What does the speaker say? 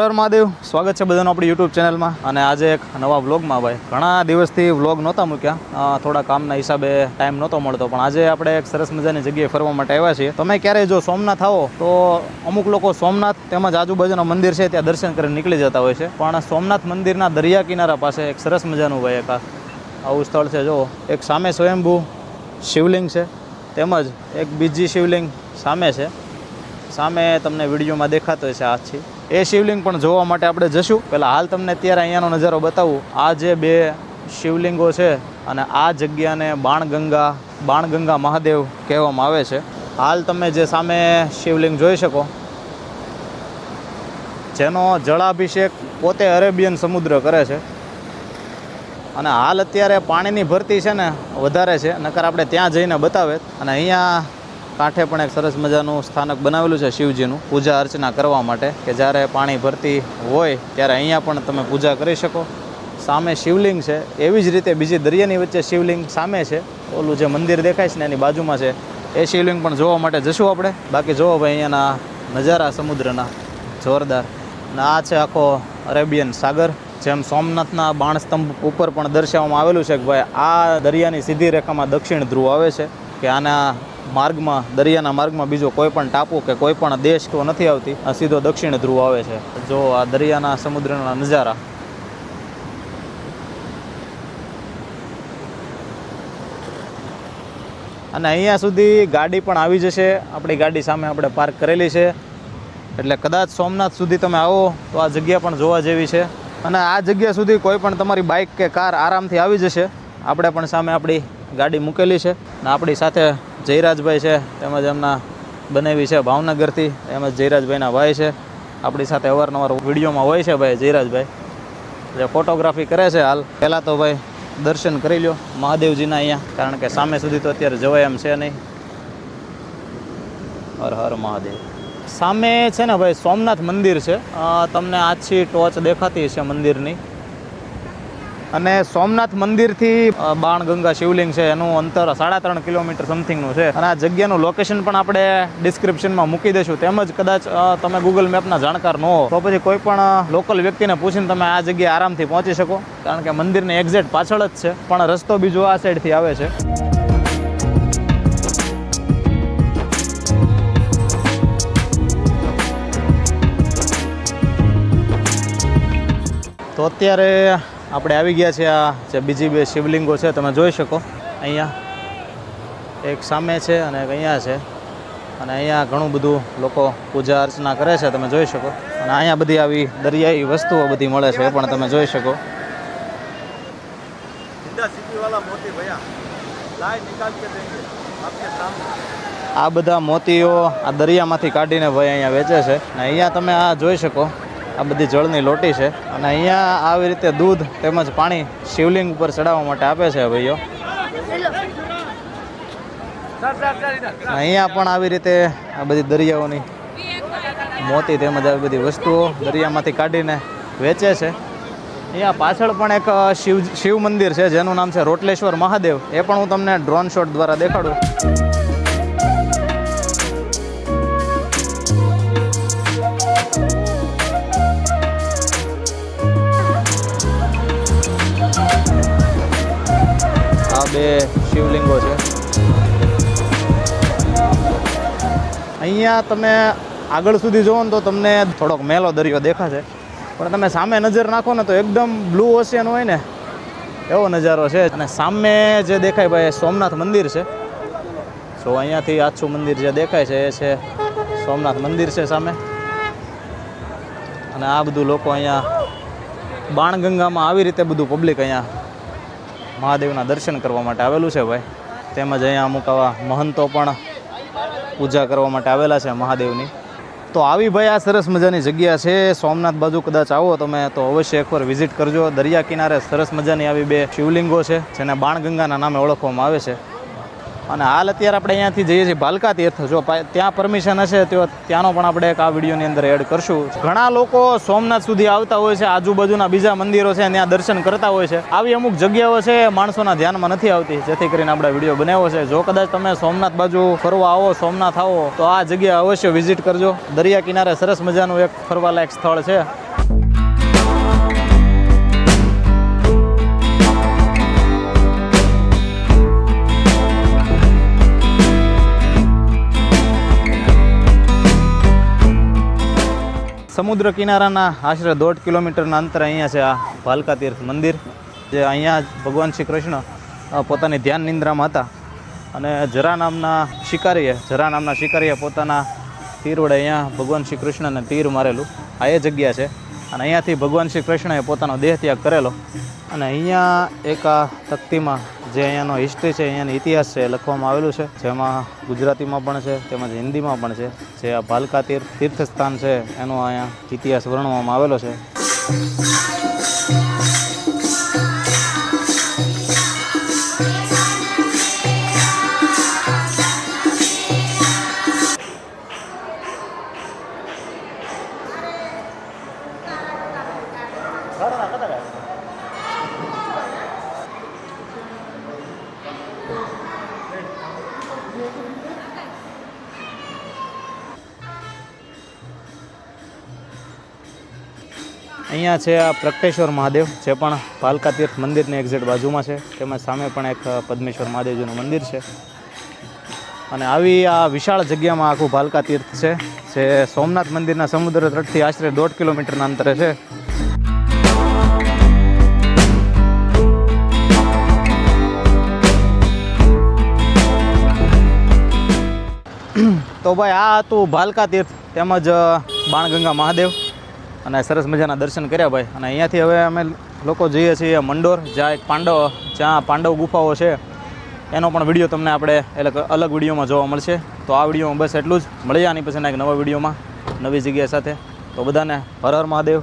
હર હર મહાદેવ. સ્વાગત છે બધાનું આપણી યુટ્યુબ ચેનલમાં. અને આજે એક નવા વ્લોગમાં ભાઈ. ઘણા દિવસથી વ્લોગ નહોતા મૂક્યા. થોડા કામના હિસાબે ટાઈમ નહોતો મળતો. પણ આજે આપણે એક સરસ મજાની જગ્યાએ ફરવા માટે આવ્યા છીએ. તમે ક્યારેય જો સોમનાથ આવો, તો અમુક લોકો સોમનાથ તેમજ આજુબાજુના મંદિર છે ત્યાં દર્શન કરીને નીકળી જતા હોય છે. પણ સોમનાથ મંદિરના દરિયા કિનારા પાસે એક સરસ મજાનું ભાઈ એક આવું સ્થળ છે. જો એક સામે સ્વયંભૂ શિવલિંગ છે. તેમજ એક બીજી શિવલિંગ સામે છે. સામે તમને વિડીયોમાં દેખાતો છે. આછી એ શિવલિંગ પણ જોવા માટે આપણે જશું. પહેલાં હાલ તમને અત્યારે અહીંયાનો નજારો બતાવું. આ જે બે શિવલિંગો છે અને આ જગ્યાને બાણગંગા બાણગંગા મહાદેવ કહેવામાં આવે છે. હાલ તમે જે સામે શિવલિંગ જોઈ શકો, જેનો જળાભિષેક પોતે અરેબિયન સમુદ્ર કરે છે. અને હાલ અત્યારે પાણીની ભરતી છે ને, વધારે છે. નકર આપણે ત્યાં જઈને બતાવે અને અહીંયા કાંઠે પણ એક સરસ મજાનું સ્થાનક બનાવેલું છે શિવજીનું પૂજા અર્ચના કરવા માટે કે જ્યારે પાણી ભરતી હોય ત્યારે અહીંયા પણ તમે પૂજા કરી શકો. સામે શિવલિંગ છે, એવી જ રીતે બીજી દરિયાની વચ્ચે શિવલિંગ સામે છે. ઓલું જે મંદિર દેખાય છે ને એની બાજુમાં છે, એ શિવલિંગ પણ જોવા માટે જશું આપણે. બાકી જોવો ભાઈ અહીંયાના નજારા સમુદ્રના જોરદાર. અને આ છે આખો અરેબિયન સાગર, જેમ સોમનાથના બાણસ્તંભ ઉપર પણ દર્શાવવામાં આવેલું છે કે ભાઈ આ દરિયાની સીધી રેખામાં દક્ષિણ ધ્રુવ આવે છે, કે આના માર્ગમાં, દરિયાના માર્ગમાં બીજો કોઈ પણ ટાપુ કે કોઈ પણ દેશ તો નથી આવતી, આ સીધો દક્ષિણ ધ્રુવ આવે છે. જો આ દરિયાના સમુદ્રના નજારા. અને અહીંયા સુધી ગાડી પણ આવી જશે. આપણી ગાડી સામે આપણે પાર્ક કરેલી છે. એટલે કદાચ સોમનાથ સુધી તમે આવો તો આ જગ્યા પણ જોવા જેવી છે. અને આ જગ્યા સુધી કોઈ પણ તમારી બાઇક કે કાર આરામથી આવી જશે. આપણે પણ સામે આપણી ગાડી મૂકેલી છે. અને આપણી સાથે જયરાજભાઈ છે, તેમજ એમના બનાવી છે ભાવનગરથી, તેમજ જયરાજભાઈના ભાઈ છે. આપણી સાથે અવારનવાર વિડીયોમાં હોય છે ભાઈ જયરાજભાઈ. જે ફોટોગ્રાફી કરે છે હાલ. પહેલાં તો ભાઈ દર્શન કરી લ્યો મહાદેવજીના અહીંયા, કારણ કે સામે સુધી તો અત્યારે જવાય એમ છે નહીં. હર હર મહાદેવ. સામે છે ને ભાઈ સોમનાથ મંદિર છે. તમને આછી ટોચ દેખાતી છે મંદિરની. અને સોમનાથ મંદિરથી બાણગંગા શિવલિંગ છે, એનું અંતર સાડા ત્રણ કિલોમીટર સમથિંગનું છે. અને આ જગ્યાનું લોકેશન પણ આપણે ડિસ્ક્રિપ્શનમાં મૂકી દઈશું. તેમજ કદાચ તમે ગૂગલ મેપના જાણકાર ન હો, તો પછી કોઈ પણ લોકલ વ્યક્તિને પૂછીને તમે આ જગ્યાએ આરામથી પહોંચી શકો. કારણ કે મંદિરની એક્ઝેક્ટ પાછળ જ છે, પણ રસ્તો બીજો આ સાઈડથી આવે છે. તો અત્યારે આપણે આવી ગયા છે આ જે બીજી બે શિવલિંગો છે તમે જોઈ શકો. અહીંયા એક સામે છે અને એક અહીંયા છે. અને અહીંયા ઘણું બધું લોકો પૂજા અર્ચના કરે છે તમે જોઈ શકો. અને અહીંયા બધી આવી દરિયાઈ વસ્તુઓ બધી મળે છે એ પણ તમે જોઈ શકો. આ બધા મોતીઓ આ દરિયામાંથી કાઢીને ભાઈ અહીંયા વેચે છે. અને અહીંયા તમે આ જોઈ શકો. આ બધી જળની લોટી છે. અને અહીંયા આવી રીતે દૂધ તેમજ પાણી શિવલિંગ ઉપર ચડાવવા માટે આપે છે ભાઈઓ. અહીંયા પણ આવી રીતે આ બધી દરિયાઓની મોતી તેમજ આવી બધી વસ્તુઓ દરિયામાંથી કાઢીને વેચે છે. અહીંયા પાછળ પણ એક શિવ શિવ મંદિર છે, જેનું નામ છે રોટલેશ્વર મહાદેવ. એ પણ હું તમને ડ્રોન શોટ દ્વારા દેખાડું. બે શિવલિંગો છે. અહીંયા તમે આગળ સુધી જુઓ ને તો તમને થોડોક મેલો દરિયો દેખાશે. પણ તમે સામે નજર નાખો ને તો એકદમ બ્લુ ઓશિયન હોય ને, એવો નજારો છે. અને સામે જે દેખાય ભાઈ સોમનાથ મંદિર છે. સો અહીંયાથી આછું મંદિર જે દેખાય છે, એ છે સોમનાથ મંદિર છે સામે. અને આ બધું લોકો અહીંયા બાણગંગામાં આવી રીતે બધું પબ્લિક અહીંયા મહાદેવના દર્શન કરવા માટે આવેલું છે ભાઈ. તેમજ અહીંયા અમુક આવા મહંતો પણ પૂજા કરવા માટે આવેલા છે મહાદેવની. તો આવી ભાઈ આ સરસ મજાની જગ્યા છે. સોમનાથ બાજુ કદાચ આવો તમે તો અવશ્ય એકવાર વિઝિટ કરજો. દરિયા કિનારે સરસ મજાની આવી બે શિવલિંગો છે, જેને બાણગંગાના નામે ઓળખવામાં આવે છે. અને હાલ અત્યારે આપણે અહીંયાથી જઈએ છીએ ભાલકા તીર્થ. જો ત્યાં પરમિશન હશે તો ત્યાંનો પણ આપણે એક આ વિડીયોની અંદર એડ કરશું. ઘણા લોકો સોમનાથ સુધી આવતા હોય છે, આજુબાજુના બીજા મંદિરો છે, ત્યાં દર્શન કરતા હોય છે. આવી અમુક જગ્યાઓ છે, માણસોના ધ્યાનમાં નથી આવતી, જેથી કરીને આપણે વીડિયો બનાવ્યો છે. જો કદાચ તમે સોમનાથ બાજુ ફરવા આવો, સોમનાથ આવો, તો આ જગ્યા અવશ્ય વિઝિટ કરજો. દરિયા કિનારે સરસ મજાનું એક ફરવાલાયક સ્થળ છે. સમુદ્ર કિનારાના આશરે દોઢ કિલોમીટરના અંતરે અહીંયા છે આ ભાલકા તીર્થ મંદિર, જે અહીંયા ભગવાન શ્રી કૃષ્ણ પોતાની ધ્યાન નિંદ્રામાં હતા. અને જરા નામના શિકારીએ, જરા નામના શિકારીએ પોતાના તીર વડે અહીંયા ભગવાન શ્રી કૃષ્ણને તીર મારેલું. આ એ જગ્યા છે. અને અહીંયાથી ભગવાન શ્રી કૃષ્ણએ પોતાનો દેહ ત્યાગ કરેલો. અને અહીંયા એક આ તકતીમાં જે અહીંયાનો હિસ્ટ્રી છે, અહીંયાનો ઇતિહાસ છે લખવામાં આવેલું છે. જેમાં ગુજરાતીમાં પણ છે, તેમજ હિન્દીમાં પણ છે. જે આ ભાલકા તીર્થ તીર્થસ્થાન છે, એનો અહીંયા ઇતિહાસ વર્ણવવામાં આવેલો છે. અહીંયા છે આ પ્રગટેશ્વર મહાદેવ, જે પણ ભાલકા તીર્થ મંદિરની એક્ઝેક્ટ બાજુમાં છે. તેમજ સામે પણ એક પદ્મેશ્વર મહાદેવજીનું મંદિર છે. અને આવી આ વિશાળ જગ્યામાં આખું ભાલકા તીર્થ છે, જે સોમનાથ મંદિરના સમુદ્ર તટથી આશરે દોઢ કિલોમીટરના અંતરે છે. તો ભાઈ, આ હતું ભાલકા તીર્થ, તેમજ બાણગંગા મહાદેવ. અને સરસ મજાના દર્શન કર્યા ભાઈ. અને અહીંયાથી હવે અમે લોકો જઈએ છીએ મંડોર, જ્યાં એક પાંડવ, જ્યાં પાંડવ ગુફાઓ છે. એનો પણ વીડિયો તમને આપણે એટલે અલગ વિડીયોમાં જોવા મળશે. તો આ વિડીયોમાં બસ એટલું જ. મળીએ આની પછીના એક નવા વિડીયોમાં નવી જગ્યા સાથે. તો બધાને હર હર મહાદેવ.